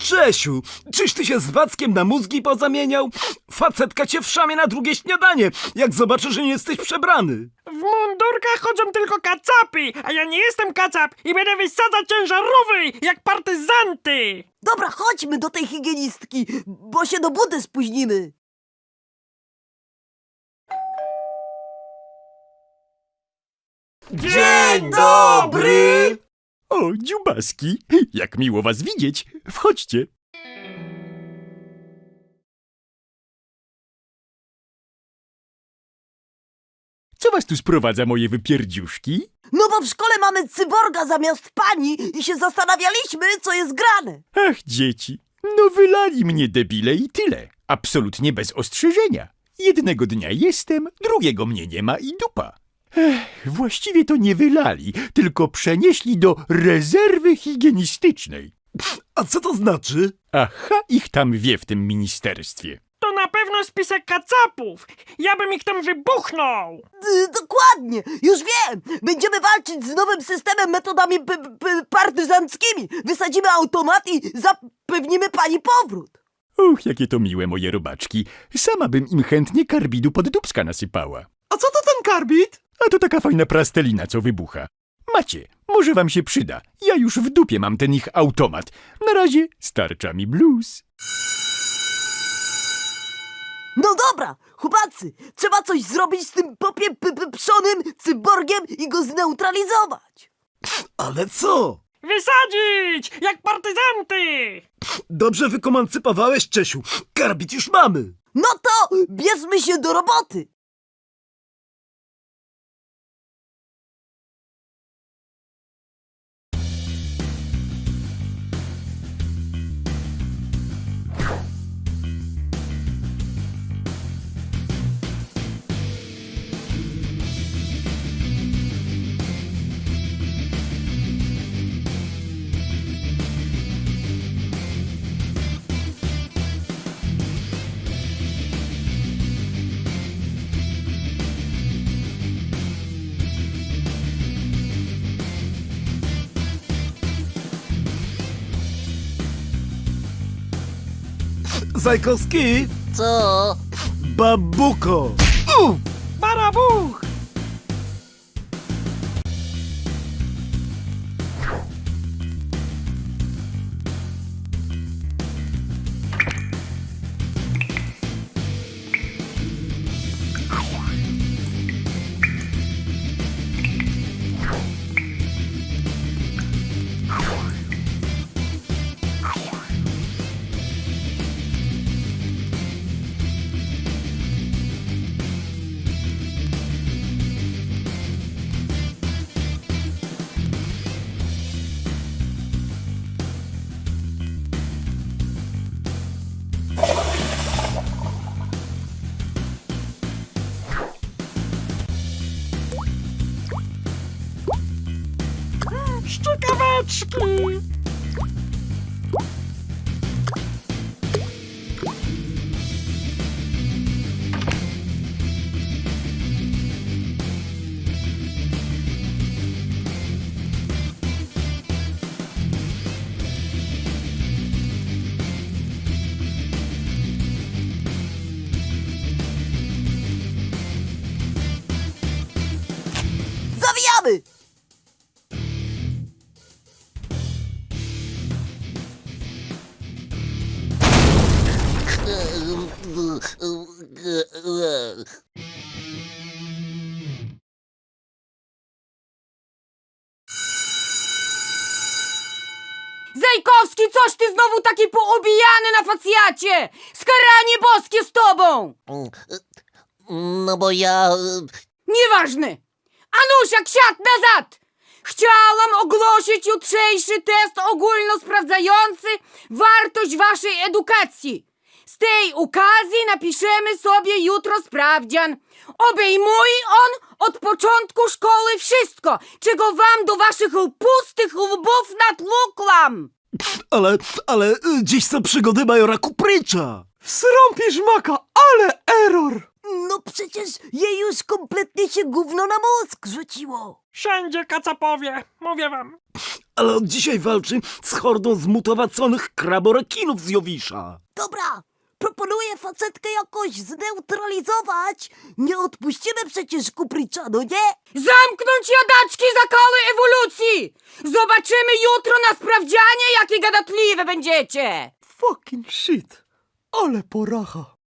Czesiu, czyś ty się z Wackiem na mózgi pozamieniał? Facetka cię w szamie na drugie śniadanie, jak zobaczy, że nie jesteś przebrany. W mundurkach chodzą tylko kacapy, a ja nie jestem kacap i będę wysadzać ciężarówki jak partyzanty! Dobra, chodźmy do tej higienistki, bo się do budy spóźnimy. Dzień dobry! O, dziubaski, jak miło was widzieć. Wchodźcie. Co was tu sprowadza, moje wypierdziuszki? No bo w szkole mamy cyborga zamiast pani i się zastanawialiśmy, co jest grane. Ach, dzieci, no wylali mnie debile i tyle. Absolutnie bez ostrzeżenia. Jednego dnia jestem, drugiego mnie nie ma i dupa. Ech, właściwie to nie wylali, tylko przenieśli do rezerwy higienistycznej. A co to znaczy? Aha, ich tam wie w tym ministerstwie. To na pewno spisek kacapów! Ja bym ich tam wybuchnął! D- dokładnie, już wiem. Będziemy walczyć z nowym systemem metodami p- p- partyzanckimi. Wysadzimy automat i zapewnimy pani powrót. Uch, jakie to miłe moje robaczki. Sama bym im chętnie karbidu pod dubska nasypała. A co to ten karbit? A to taka fajna plastelina, co wybucha. Macie, może wam się przyda. Ja już w dupie mam ten ich automat. Na razie starcza mi blues. No dobra, chłopacy, trzeba coś zrobić z tym popie p- p- pszonym cyborgiem i go zneutralizować. Ale co? Wysadzić! Jak partyzanty! Dobrze wykomancypowałeś, Czesiu. Karbit już mamy. No to bierzmy się do roboty. Zajkowski, Co? babuko. Barabuch! Szczekaweczki! Zawijamy! Zajkowski, coś ty znowu taki poobijany na facjacie! Skaranie boskie z tobą! No bo ja... Nieważne! Anusia, ksiat nazad! Chciałam ogłosić jutrzejszy test ogólnosprawdzający wartość waszej edukacji. Z tej okazji napiszemy sobie jutro sprawdzian. Obejmuje on od początku szkoły wszystko, czego wam do waszych pustych łbów natłukłam. Ale, ale y, dziś są przygody majora Kuprycza. Srąpisz maka, ale error! No przecież jej już kompletnie się gówno na mózg rzuciło. Wszędzie kacapowie, mówię wam. Ale od dzisiaj walczy z hordą zmutowaconych kraborekinów z Jowisza. Dobra, proponuję facetkę jakoś zneutralizować. Nie odpuścimy przecież Kupricza, no nie? Zamknąć jadaczki zakały ewolucji! Zobaczymy jutro na sprawdzianie, jakie gadatliwe będziecie! Fucking shit. Ale poracha.